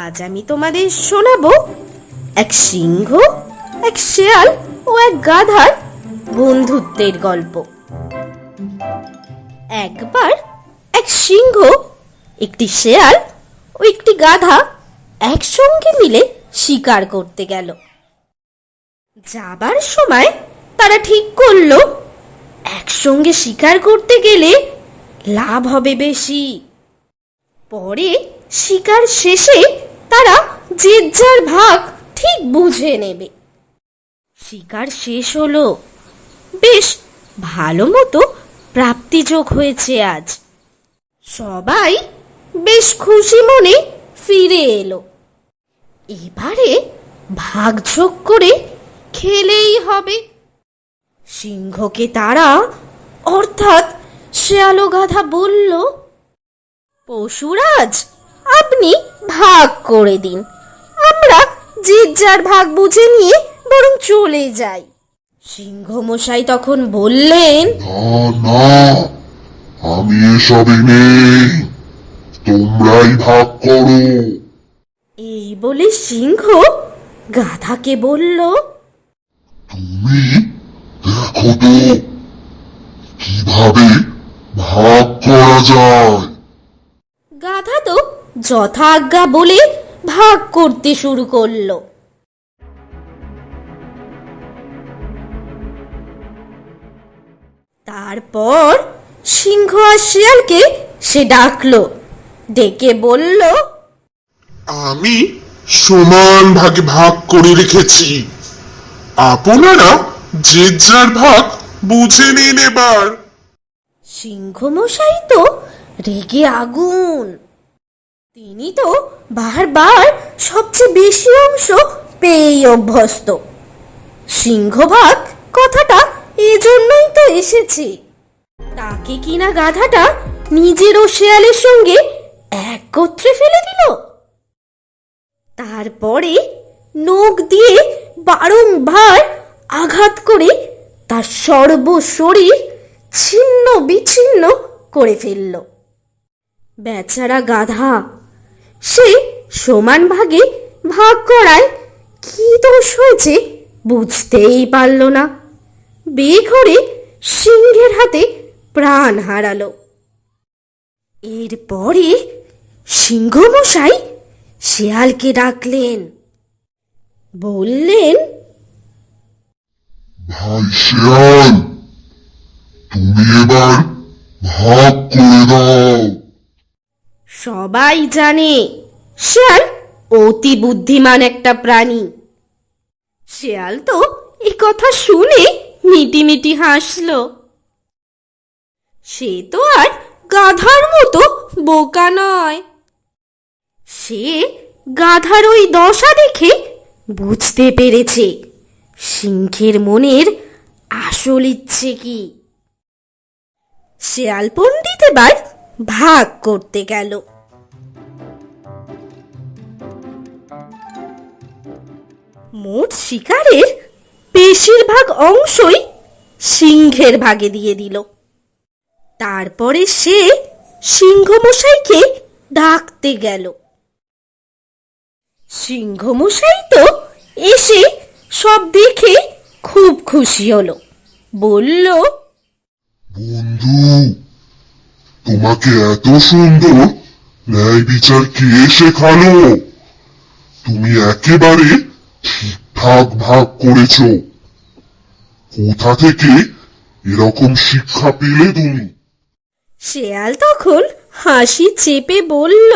আজ আমি তোমাদের শোনাবো এক সিংহ, এক শেয়াল ও এক গাধার বন্ধুত্বের গল্প। একবার এক সিংহ, একটি শেয়াল ও একটি গাধা একসঙ্গে মিলে শিকার করতে গেল। যাবার সময় তারা ঠিক করল, একসঙ্গে শিকার করতে গেলে লাভ হবে বেশি। পরে শিকার শেষে তারা যে যার ভাগ ঠিক বুঝে নেবে। শিকার শেষ হলো। বেশ, ভালো মতো প্রাপ্তিযোগ হয়েছে আজ। সবাই বেশ খুশি মনে ফিরে এলো। এবারে ভাগযোগ করে খেলেই হবে। সিংহকে তারা, অর্থাৎ শেয়ালো গাধা বলল, পশুরাজ আপনি ভাগ করে দিন। আমরা যে যার ভাগ বুঝে নিয়ে বরং চলে যাই। সিংহ মশাই তখন বললেন না না আমি এসবে নেই। তোমরাই ভাগ করো। এই বলে সিংহ গাধাকে বলল তুমি দেখো তো কীভাবে ভাগ করা যায়? যথাজ্ঞা বলে ভাগ করতে শুরু করল। তারপর সিংহ আর শিয়ালকে সে ডাকলো ডেকে বলল আমি সমান ভাগে ভাগ করে রেখেছি। আপনারা যে যার ভাগ বুঝে নিন এবার। সিংহ মশাই তো রেগে আগুন। তিনি তো বারবার সবচেয়ে বেশি অংশ পেয়েই অভ্যস্ত। সিংহভাগ কথাটা এজন্যই তো এসেছে। তাকে কিনা গাধাটা নিজের ও শেয়ালের সঙ্গে একত্রে ফেলে দিল। তারপরে নখ দিয়ে বারংবার আঘাত করে তার সর্বশরীর ছিন্ন বিচ্ছিন্ন করে ফেলল। বেচারা গাধা সে সমান ভাগে ভাগ করায় কি দোষ হয়েছে বুঝতেই পারল না। বেঘরে সিংহের হাতে প্রাণ হারালো। এরপরে সিংহ মশাই শেয়ালকে ডাকলেন। বললেন, ভাই শিয়াল, তুমি এবার ভাগ করে দাও। সবাই জানে, শেয়াল অতি বুদ্ধিমান একটা প্রাণী। শেয়াল তো এই কথা শুনে মিটিমিটি হাসল। সে তো আর গাধার মতো বোকা নয়। সে গাধার ওই দশা দেখে বুঝতে পেরেছে, সিংহের মনের আসল ইচ্ছে কি। শেয়াল পণ্ডিত এবার ভাগ করতে গেল। মোট শিকারের বেশিরভাগ অংশই সিংহের ভাগে দিয়ে দিল। তারপরে সে সিংহমশাইকে ডাকতে গেল। সিংহমশাই তো এসে সব দেখে খুব খুশি হলো। বলল, বন্ধু, তোমাকে এত সুন্দর ন্যায় বিচার কে শেখালো? তুমি একেবারে ঠিকঠাক ভাগ করেছ। কোথা থেকে এরকম শিক্ষা পেলে তুমি? শেয়াল তখন হাসি চেপে বলল